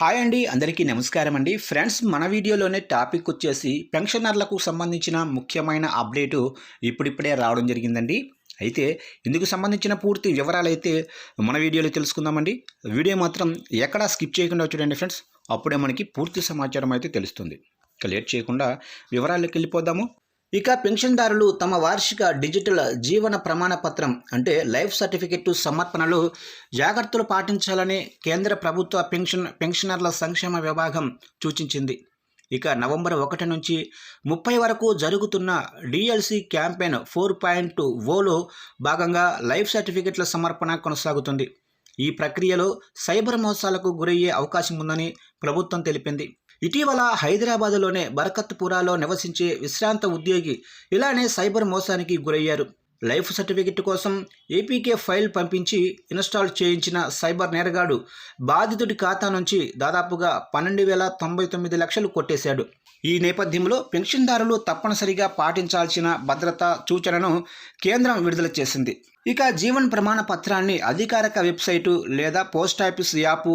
Hi అండి అందరికీ నమస్కారం అండి. ఫ్రెండ్స్ మన వీడియోలోనే టాపిక్ వచ్చేసి పెన్షనర్లకు సంబంధించిన ముఖ్యమైన అప్డేటు ఇప్పుడిప్పుడే రావడం జరిగిందండి. అయితే ఇందుకు సంబంధించిన పూర్తి వివరాలు అయితే మన వీడియోలో తెలుసుకుందామండి. వీడియో మాత్రం ఎక్కడా స్కిప్ చేయకుండా చూడండి ఫ్రెండ్స్. అప్పుడే మనకి పూర్తి సమాచారం అయితే తెలుస్తుంది. ఇక లేట్ చేయకుండా వివరాల్లోకి వెళ్ళిపోదాము. ఇక పెన్షన్దారులు తమ వార్షిక డిజిటల్ జీవన ప్రమాణ పత్రం అంటే లైఫ్ సర్టిఫికెట్ సమర్పణలో జాగ్రత్తలు పాటించాలని కేంద్ర ప్రభుత్వ పెన్షన్ పెన్షనర్ల సంక్షేమ విభాగం సూచించింది. ఇక నవంబర్ ఒకటి నుంచి ముప్పై వరకు జరుగుతున్న డిఎల్సి క్యాంపెయిన్ ఫోర్ పాయింట్ ఓలో భాగంగా లైఫ్ సర్టిఫికెట్ల సమర్పణ కొనసాగుతుంది. ఈ ప్రక్రియలో సైబర్ మోసాలకు గురయ్యే అవకాశం ఉందని ప్రభుత్వం తెలిపింది. ఇటీవల హైదరాబాదులోనే బరకత్పురాలో నివసించే విశ్రాంత ఉద్యోగి ఇలానే సైబర్ మోసానికి గురయ్యారు. లైఫ్ సర్టిఫికెట్ కోసం ఏపీకే ఫైల్ పంపించి ఇన్స్టాల్ చేయించిన సైబర్ నేరగాడు బాధితుడి ఖాతా నుంచి దాదాపుగా పన్నెండు వేల తొంభై తొమ్మిది లక్షలు కొట్టేశాడు. ఈ నేపథ్యంలో పెన్షన్దారులు తప్పనిసరిగా పాటించాల్సిన భద్రతా సూచనను కేంద్రం విడుదల చేసింది. ఇక జీవన్ ప్రమాణ పత్రాన్ని అధికారిక వెబ్సైటు లేదా పోస్ట్ ఆఫీస్ యాప్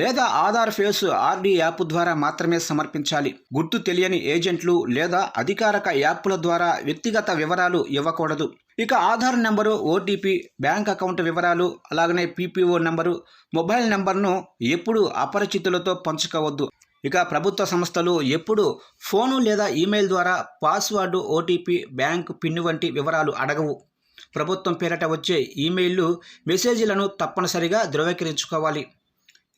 లేదా ఆధార్ ఫేస్ ఆర్డి యాప్ ద్వారా మాత్రమే సమర్పించాలి. గుర్తు తెలియని ఏజెంట్లు లేదా అధికారిక యాప్ల ద్వారా వ్యక్తిగత వివరాలు ఇవ్వకూడదు. ఇక Aadhaar number OTP bank account వివరాలు అలాగనే పీపీఓ నెంబరు మొబైల్ నెంబర్ను ఎప్పుడు అపరిచితులతో పంచుకోవద్దు. ఇక ప్రభుత్వ సంస్థలు ఎప్పుడు ఫోను లేదా ఈమెయిల్ ద్వారా పాస్వర్డ్ ఓటీపీ బ్యాంక్ పిన్ వంటి వివరాలు అడగవు. ప్రభుత్వం పేరట వచ్చే ఈమెయిల్లు మెసేజీలను తప్పనిసరిగా ధృవీకరించుకోవాలి.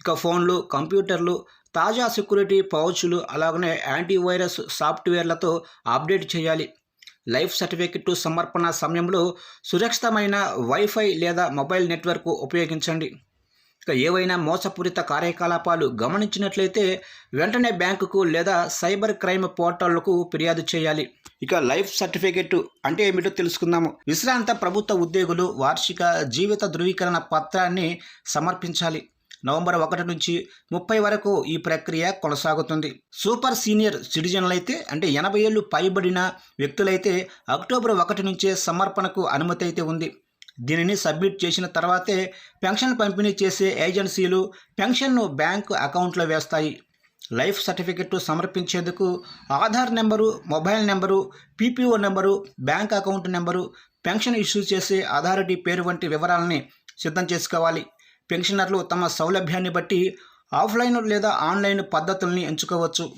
ఇక ఫోన్లు కంప్యూటర్లు తాజా సెక్యూరిటీ పౌచ్లు అలాగనే యాంటీవైరస్ సాఫ్ట్వేర్లతో అప్డేట్ చేయాలి. లైఫ్ సర్టిఫికెట్ సమర్పణ సమయంలో సురక్షితమైన వైఫై లేదా మొబైల్ నెట్వర్క్ ఉపయోగించండి. ఇక ఏవైనా మోసపూరిత కార్యకలాపాలు గమనించినట్లయితే వెంటనే బ్యాంకుకు లేదా సైబర్ క్రైమ్ పోర్టళ్ళకు ఫిర్యాదు చేయాలి. ఇక లైఫ్ సర్టిఫికెట్ అంటే ఏమిటో తెలుసుకుందాము. విశ్రాంత ప్రభుత్వ ఉద్యోగులు వార్షిక జీవిత ధృవీకరణ పత్రాన్ని సమర్పించాలి. నవంబర్ ఒకటి నుంచి ముప్పై వరకు ఈ ప్రక్రియ కొనసాగుతుంది. సూపర్ సీనియర్ సిటిజన్లైతే అంటే ఎనభై ఏళ్ళు పైబడిన వ్యక్తులైతే అక్టోబర్ ఒకటి నుంచే సమర్పణకు అనుమతి అయితే ఉంది. దీనిని సబ్మిట్ చేసిన తర్వాతే పెన్షన్ పంపిణీ చేసే ఏజెన్సీలు పెన్షన్ను బ్యాంకు అకౌంట్లో వేస్తాయి. Life certificate సమర్పించేందుకు Aadhaar number mobile number PPO number bank account number pension issue చేసే అథారిటీ పేరు వంటి వివరాలని సిద్ధం చేసుకోవాలి. పెన్షనర్లు తమ సౌలభ్యాన్ని బట్టి ఆఫ్లైన్ లేదా ఆన్లైన్ పద్ధతుల్ని ఎంచుకోవచ్చు.